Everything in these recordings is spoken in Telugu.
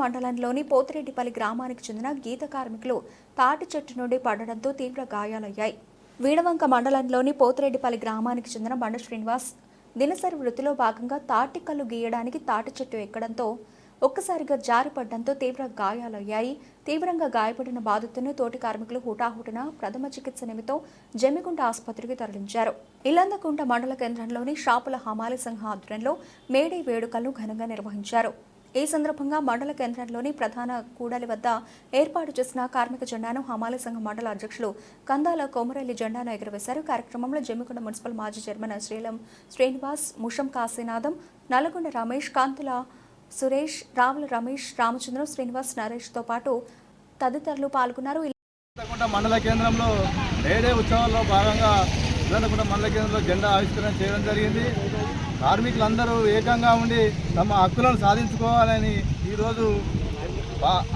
మండలంలోని పోతిరెడ్డిపల్లి గ్రామానికి చెందిన గీత కార్మికులు తాటి చెట్టు నుండి పడడంతో తీవ్ర గాయాలయ్యాయి. వీణవంక మండలంలోని పోతిరెడ్డిపల్లి గ్రామానికి చెందిన బండ శ్రీనివాస్ దినసరి వృత్తిలో భాగంగా తాటి కళ్ళు గీయడానికి తాటి చెట్టు ఎక్కడంతో ఒక్కసారిగా జారిపడడంతో తీవ్ర గాయాలయ్యాయి. తీవ్రంగా గాయపడిన బాధితుని తోటి కార్మికులు హుటాహుటిన ప్రథమ చికిత్స నిమిత్తం జమ్మికుంట ఆసుపత్రికి తరలించారు. ఇల్లందకుంట మండల కేంద్రంలోని షాపుల హమాలి సంఘ ఆధ్వర్యంలో మేడే వేడుకలను ఘనంగా నిర్వహించారు. ఈ సందర్భంగా మండల కేంద్రంలోని ప్రధాన కూడలి వద్ద ఏర్పాటు చేసిన కార్మిక జెండాను హమాలి సంఘం మండల అధ్యక్షులు కందాల కోమరెల్లి జెండాను ఎగురవేశారు. కార్యక్రమంలో జమ్మికొండ మున్సిపల్ మాజీ చైర్మన్ శ్రీలం శ్రీనివాస్ ముషం కాశీనాథం నల్గొండ రమేష్ కాంతుల సురేష్ రావుల రమేష్ రామచంద్రం శ్రీనివాస్ నరేష్తో పాటు తదితరులు పాల్గొన్నారు. మండల కేంద్రంలో ఉత్సవాల్లో భాగంగా మండల కేంద్రంలో జెండా ఆవిష్కరణ చేయడం జరిగింది. కార్మికులందరూ ఏకంగా ఉండి తమ హక్కులను సాధించుకోవాలని ఈరోజు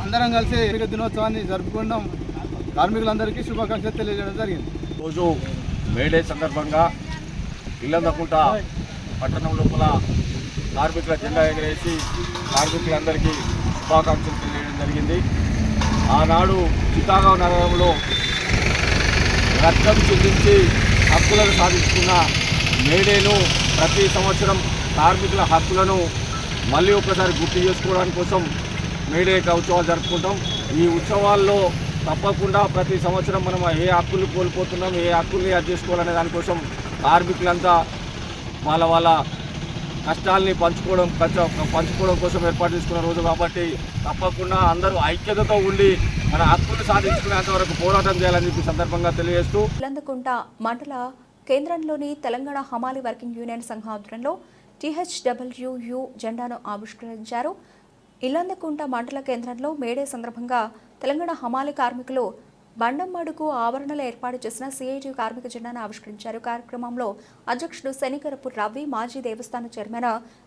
అందరం కలిసి కార్మిక దినోత్సవాన్ని జరుపుకోవడం కార్మికులందరికీ శుభాకాంక్షలు తెలియజేయడం జరిగింది. రోజు మేడే సందర్భంగా ఇల్లందకుంట పట్టణం లోపల కార్మికుల జెండా ఎగరేసి కార్మికులందరికీ శుభాకాంక్షలు తెలియజేయడం జరిగింది. ఆనాడు చికాగో నగరంలో రక్తం చెల్లించి హక్కులను సాధించుకున్న మేడేను ప్రతి సంవత్సరం కార్మికుల హక్కులను మళ్ళీ ఒకసారి గుర్తు చేసుకోవడానికి కోసం మేడే ఉత్సవాలు జరుపుకుంటాం. ఈ ఉత్సవాల్లో తప్పకుండా ప్రతి సంవత్సరం మనం ఏ హక్కులు కోల్పోతున్నాం ఏ హక్కుల్ని అది చేసుకోవాలనే దానికోసం కార్మికులంతా వాళ్ళ వాళ్ళ కష్టాల్ని పంచుకోవడం పంచుకోవడం కోసం ఏర్పాటు చేసుకున్న రోజు కాబట్టి తప్పకుండా అందరూ ఐక్యతతో ఉండి మన హక్కులు సాధించుకునేంత వరకు పోరాటం చేయాలని చెప్పి సందర్భంగా తెలియజేస్తూ మండల కేంద్రంలోని తెలంగాణ హమాలి వర్కింగ్ యూనియన్ సంఘ ఆధ్వర్యంలో టీహెచ్డబ్ల్యూయు జెండాను ఆవిష్కరించారు. ఇల్లందకుంట మండల కేంద్రంలో మేడే సందర్భంగా తెలంగాణ హమాలి కార్మికులు బండమ్మడుకు ఆవరణలో ఏర్పాటు చేసిన సిఐటి కార్మిక జెండాను ఆవిష్కరించారు. కార్యక్రమంలో అధ్యక్షుడు శనికరపు రవి మాజీ దేవస్థాన చైర్మన్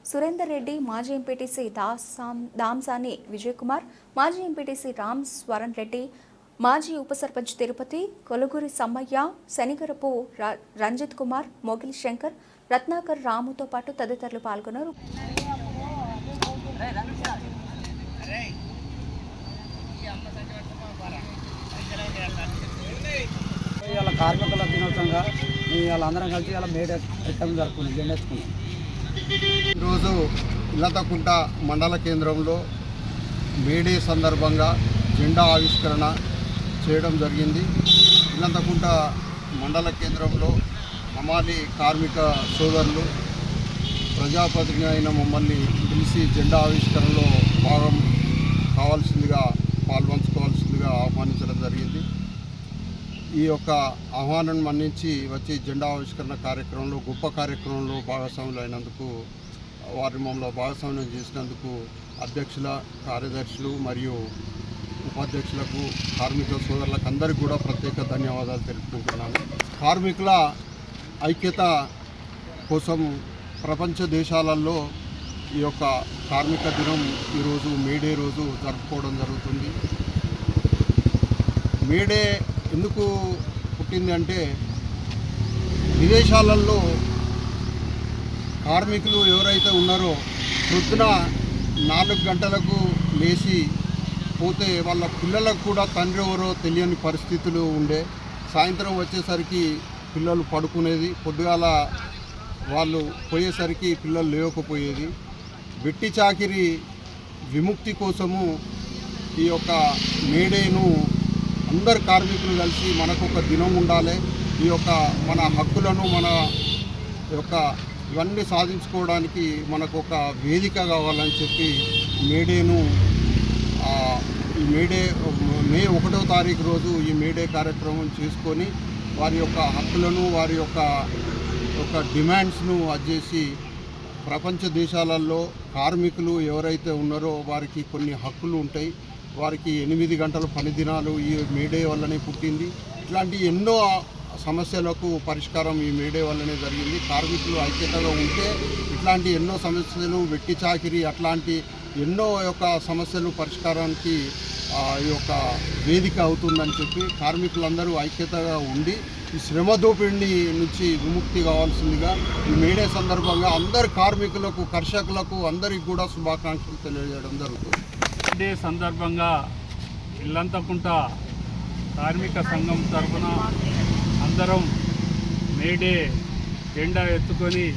సురేందర్ రెడ్డి మాజీ ఎంపీటీసీ దాసాం దాంసాని విజయ్ కుమార్ మాజీ ఎంపీటీసీ రామ్ స్వరణ్ రెడ్డి మాజీ ఉప సర్పంచ్ తిరుపతి కొలుగురి సమ్మయ్య శనిగరపు ర- రంజిత్ కుమార్ మోగిలి శంకర్ రత్నాకర్ రాముతో పాటు తదితరులు పాల్గొన్నారు. ఇవాళ కార్మికుల దినోత్సవంగా మేము అందరం కలిసి ఇవాళ మేడ ఎట్టం జరుపుకున్నాం జెండేసుకున్నాం ఈరోజు ఇల్లతకుంట మండల కేంద్రంలో మేడే సందర్భంగా జెండా ఆవిష్కరణ చేయడం జరిగింది. ఇల్లంతకుంట మండల కేంద్రంలో మమాలి కార్మిక సోదరులు ప్రజాప్రతినిధి అయిన మమ్మల్ని పిలిచి జెండా ఆవిష్కరణలో భాగం కావాల్సిందిగా పాల్పంచుకోవాల్సిందిగా ఆహ్వానించడం జరిగింది. ఈ యొక్క ఆహ్వానం మన్నించి వచ్చి జెండా ఆవిష్కరణ కార్యక్రమంలో గొప్ప కార్యక్రమంలో భాగస్వాములు అయినందుకు వారి మమ్మల్ని భాగస్వామ్యం చేసినందుకు అధ్యక్షుల కార్యదర్శులు మరియు ఉపాధ్యక్షులకు కార్మిక సోదరులకు అందరికీ కూడా ప్రత్యేక ధన్యవాదాలు తెలుపుకుంటున్నాను. కార్మికుల ఐక్యత కోసం ప్రపంచ దేశాలలో ఈ యొక్క కార్మిక దినం ఈరోజు మేడే రోజు జరుపుకోవడం జరుగుతుంది. మేడే ఎందుకు పుట్టింది అంటే విదేశాలలో కార్మికులు ఎవరైతే ఉన్నారో పొద్దున నాలుగు గంటలకు లేచి పోతే వాళ్ళ పిల్లలకు కూడా తండ్రి ఎవరో తెలియని పరిస్థితులు ఉండే. సాయంత్రం వచ్చేసరికి పిల్లలు పడుకునేది. పొద్దుగాల వాళ్ళు పోయేసరికి పిల్లలు లేవకపోయేది. వెట్టి చాకిరి విముక్తి కోసము ఈ యొక్క మేడేను అందరు కార్మికులు కలిసి మనకు ఒక దినం ఉండాలి. ఈ యొక్క మన హక్కులను మన యొక్క ఇవన్నీ సాధించుకోవడానికి మనకు ఒక వేదిక కావాలని చెప్పి మేడేను ఈ మేడే మే ఒకటో తారీఖు రోజు ఈ మేడే కార్యక్రమం చేసుకొని వారి యొక్క హక్కులను వారి యొక్క ఒక డిమాండ్స్ను అజ్జేసి ప్రపంచ దేశాలలో కార్మికులు ఎవరైతే ఉన్నారో వారికి కొన్ని హక్కులు ఉంటాయి. వారికి ఎనిమిది గంటల పని దినాలు ఈ మేడే వల్లనే పుట్టింది. ఇట్లాంటి ఎన్నో సమస్యలకు పరిష్కారం ఈ మేడే వల్లనే జరిగింది. కార్మికులు ఐక్యతగా ఉంటే ఇట్లాంటి ఎన్నో సమస్యలు వెట్టి చాకిరి అట్లాంటి ఎన్నో యొక్క సమస్యలు పరిష్కారానికి ఈ యొక్క వేదిక అవుతుందని చెప్పి కార్మికులందరూ ఐక్యతగా ఉండి ఈ శ్రమ దోపిడీ నుంచి విముక్తి కావాల్సిందిగా ఈ మేడే సందర్భంగా అందరు కార్మికులకు కర్షకులకు అందరికి కూడా శుభాకాంక్షలు తెలియజేయడం జరుగుతుంది. డే సందర్భంగా ఇల్లంతకుంట కార్మిక సంఘం తరఫున అందరం మేడే జెండా ఎత్తుకొని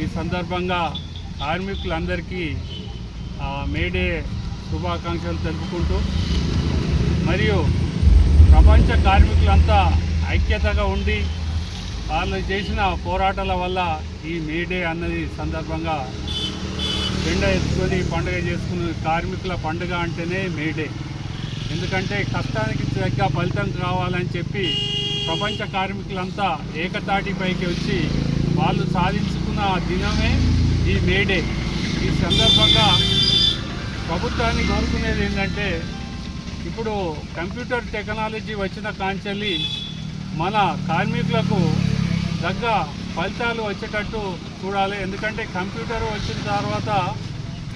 ఈ సందర్భంగా కార్మికులందరికీ మేడే శుభాకాంక్షలు తెలుపుకుంటూ మరియు ప్రపంచ కార్మికులంతా ఐక్యతగా ఉండి వాళ్ళు చేసిన పోరాటాల వల్ల ఈ మేడే అన్నది సందర్భంగా ఎండ ఎత్తుకొని పండుగ చేసుకునే కార్మికుల పండుగ అంటేనే మేడే. ఎందుకంటే కష్టానికి తగ్గ ఫలితం కావాలని చెప్పి ప్రపంచ కార్మికులంతా ఏకతాటిపైకి వచ్చి వాళ్ళు సాధించుకున్న దినమే ఈ మేడే ఈ సందర్భంగా ప్రభుత్వాన్ని కోరుకునేది ఏంటంటే ఇప్పుడు కంప్యూటర్ టెక్నాలజీ వచ్చిన కాంచెల్లి మన కార్మికులకు తగ్గ ఫలితాలు వచ్చేటట్టు చూడాలి. ఎందుకంటే కంప్యూటర్ వచ్చిన తర్వాత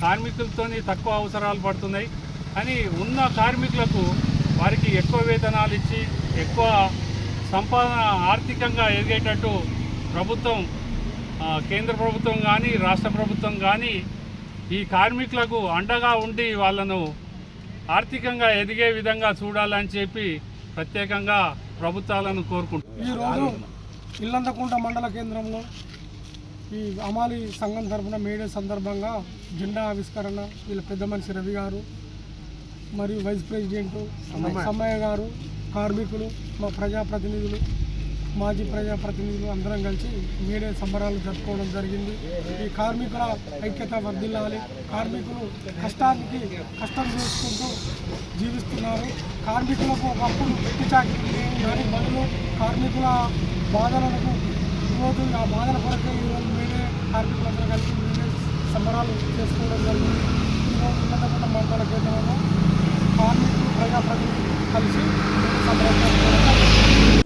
కార్మికులతో తక్కువ అవసరాలు పడుతున్నాయి. కానీ ఉన్న కార్మికులకు వారికి ఎక్కువ వేతనాలు ఇచ్చి ఎక్కువ సంపాదన ఆర్థికంగా ఎదిగేటట్టు ప్రభుత్వం కేంద్ర ప్రభుత్వం కానీ రాష్ట్ర ప్రభుత్వం కానీ ఈ కార్మికులకు అండగా ఉండి వాళ్ళను ఆర్థికంగా ఎదిగే విధంగా చూడాలని చెప్పి ప్రత్యేకంగా ప్రభుత్వాలను కోరుకుంటున్నాను ఈరోజు ఇల్లంతకుంట మండల కేంద్రంలో ఈ అమాలి సంఘం తరఫున మేడే సందర్భంగా జెండా ఆవిష్కరణ వీళ్ళ పెద్ద మనిషి రవి గారు మరియు వైస్ ప్రెసిడెంట్ సమ్మయ్య గారు కార్మికులు మా ప్రజాప్రతినిధులు మాజీ ప్రజాప్రతినిధులు అందరం కలిసి మేడే సంబరాలు జరుపుకోవడం జరిగింది. ఈ కార్మికుల ఐక్యత వర్ధిల్లాలి. కార్మికులు కష్టానికి కష్టం చేసుకుంటూ జీవిస్తున్నారు. కార్మికులకు ఒకప్పుడు పెట్టి చాకరీ దాని బదులు కార్మికుల బాధలకు ఈరోజు ఆ బాధల కొరకే ఈరోజు మేడే కార్మికులందరూ కలిసి మేడే సంబరాలు చేసుకోవడం జరిగింది. ఈరోజు ఉన్నత మండల కేంద్రంలో కార్మికులు ప్రజాప్రతినిధులు కలిసి సంబరాలు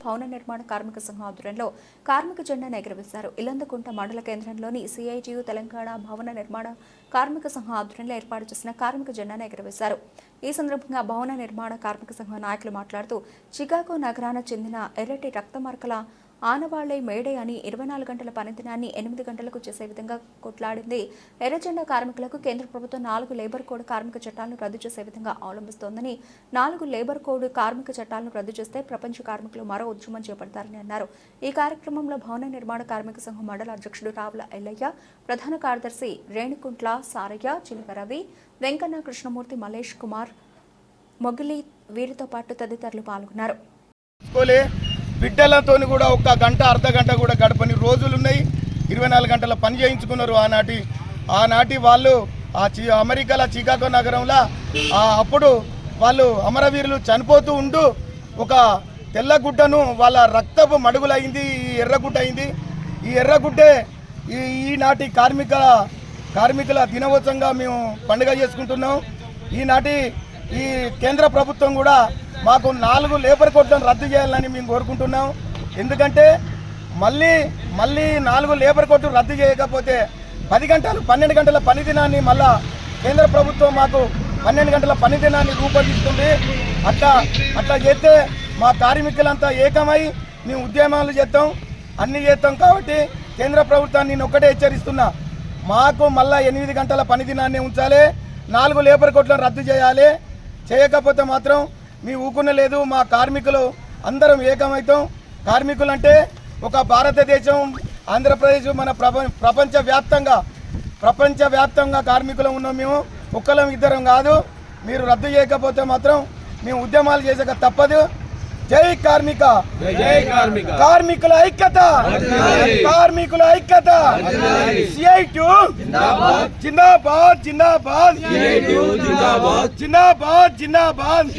భవన నిర్మాణ కార్మిక సంఘం ఆధ్వర్యంలో కార్మిక జెండాను ఎగురవేశారు. ఇల్లందకుంట మండల కేంద్రంలోని సిఐటియు తెలంగాణ భవన నిర్మాణ కార్మిక సంఘం ఆధ్వర్యంలో ఏర్పాటు చేసిన కార్మిక జెండాను ఎగురవేశారు. ఈ సందర్భంగా భవన నిర్మాణ కార్మిక సంఘం నాయకులు మాట్లాడుతూ చికాగో నగరాన చెందిన ఎర్రటి రక్తమార్కల ఆనవాళ్ళే మేడే అని ఇరవై నాలుగు గంటల పనిదినాన్ని ఎనిమిది గంటలకు చేసే విధంగా కొట్లాడింది. ఎర్రజెండా కార్మికులకు కేంద్ర ప్రభుత్వం నాలుగు లేబర్ కోడ్ కార్మిక చట్టాలను రద్దు చేసే విధంగా అవలంబిస్తోందని నాలుగు లేబర్ కోడ్ కార్మిక చట్టాలను రద్దు చేస్తే ప్రపంచ కార్మికులు మరో ఉద్యమం చేపడతారని అన్నారు. ఈ కార్యక్రమంలో భవన నిర్మాణ కార్మిక సంఘం మండల అధ్యక్షుడు రావుల ఎల్లయ్య ప్రధాన కార్యదర్శి రేణుకుంట్ల సారయ్య చిలకరవి వెంకన్న కృష్ణమూర్తి మలేష్ కుమార్ మొగిలి వీరితో పాటు తదితరులు పాల్గొన్నారు. బిడ్డలతో బిడ్డలతోని కూడా ఒక గంట అర్ధ గంట కూడా గడపని రోజులు ఉన్నాయి ఇరవై నాలుగు గంటల పని చేయించుకున్నారు ఆనాటి. ఆనాటి వాళ్ళు ఆ చి అమెరికాల చికాగో నగరంలో ఆ అప్పుడు వాళ్ళు అమరవీరులు చనిపోతూ ఉంటూ ఒక తెల్లగుడ్డను వాళ్ళ రక్తపు మడుగులైంది ఈ ఎర్రగుడ్డ అయింది. ఈ ఎర్రగుడ్డే ఈ ఈనాటి కార్మిక కార్మికుల దినోత్సవంగా మేము పండుగ చేసుకుంటున్నాం. ఈనాటి ఈ కేంద్ర ప్రభుత్వం కూడా మాకు నాలుగు లేబర్ కోడ్లను రద్దు చేయాలని మేము కోరుకుంటున్నాం. ఎందుకంటే మళ్ళీ మళ్ళీ నాలుగు లేబర్ కోర్టు రద్దు చేయకపోతే పది గంటలు పన్నెండు గంటల పని దినాన్ని మళ్ళా కేంద్ర ప్రభుత్వం మాకు పన్నెండు గంటల పని దినాన్ని రూపొందిస్తుంది. అట్లా అట్లా చేస్తే మా కార్మికులంతా ఏకమై మేము ఉద్యమాలు చేస్తాం అన్ని చేస్తాం కాబట్టి కేంద్ర ప్రభుత్వాన్ని నేను ఒక్కటే హెచ్చరిస్తున్నా. మాకు మళ్ళా ఎనిమిది గంటల పని దినాన్ని ఉంచాలి నాలుగు లేబర్ కోట్లను రద్దు చేయాలి. చేయకపోతే మాత్రం మీ ఊకున లేదు మా కార్మికులు అందరం ఏకమవుతాం కార్మికులు అంటే ఒక భారతదేశం ఆంధ్రప్రదేశ్ మన ప్రపంచ వ్యాప్తంగా ప్రపంచ వ్యాప్తంగా కార్మికులు ఉన్నాం మేము. ఒక్కలం ఇద్దరం కాదు. మీరు రద్దు చేయకపోతే మాత్రం మేము ఉద్యమాలు చేసాక తప్పదు. జై కార్మిక కార్మికుల ఐక్యత కార్మికుల ఐక్యత CI to Zindabad Zindabad Zindabad Zindabad Zindabad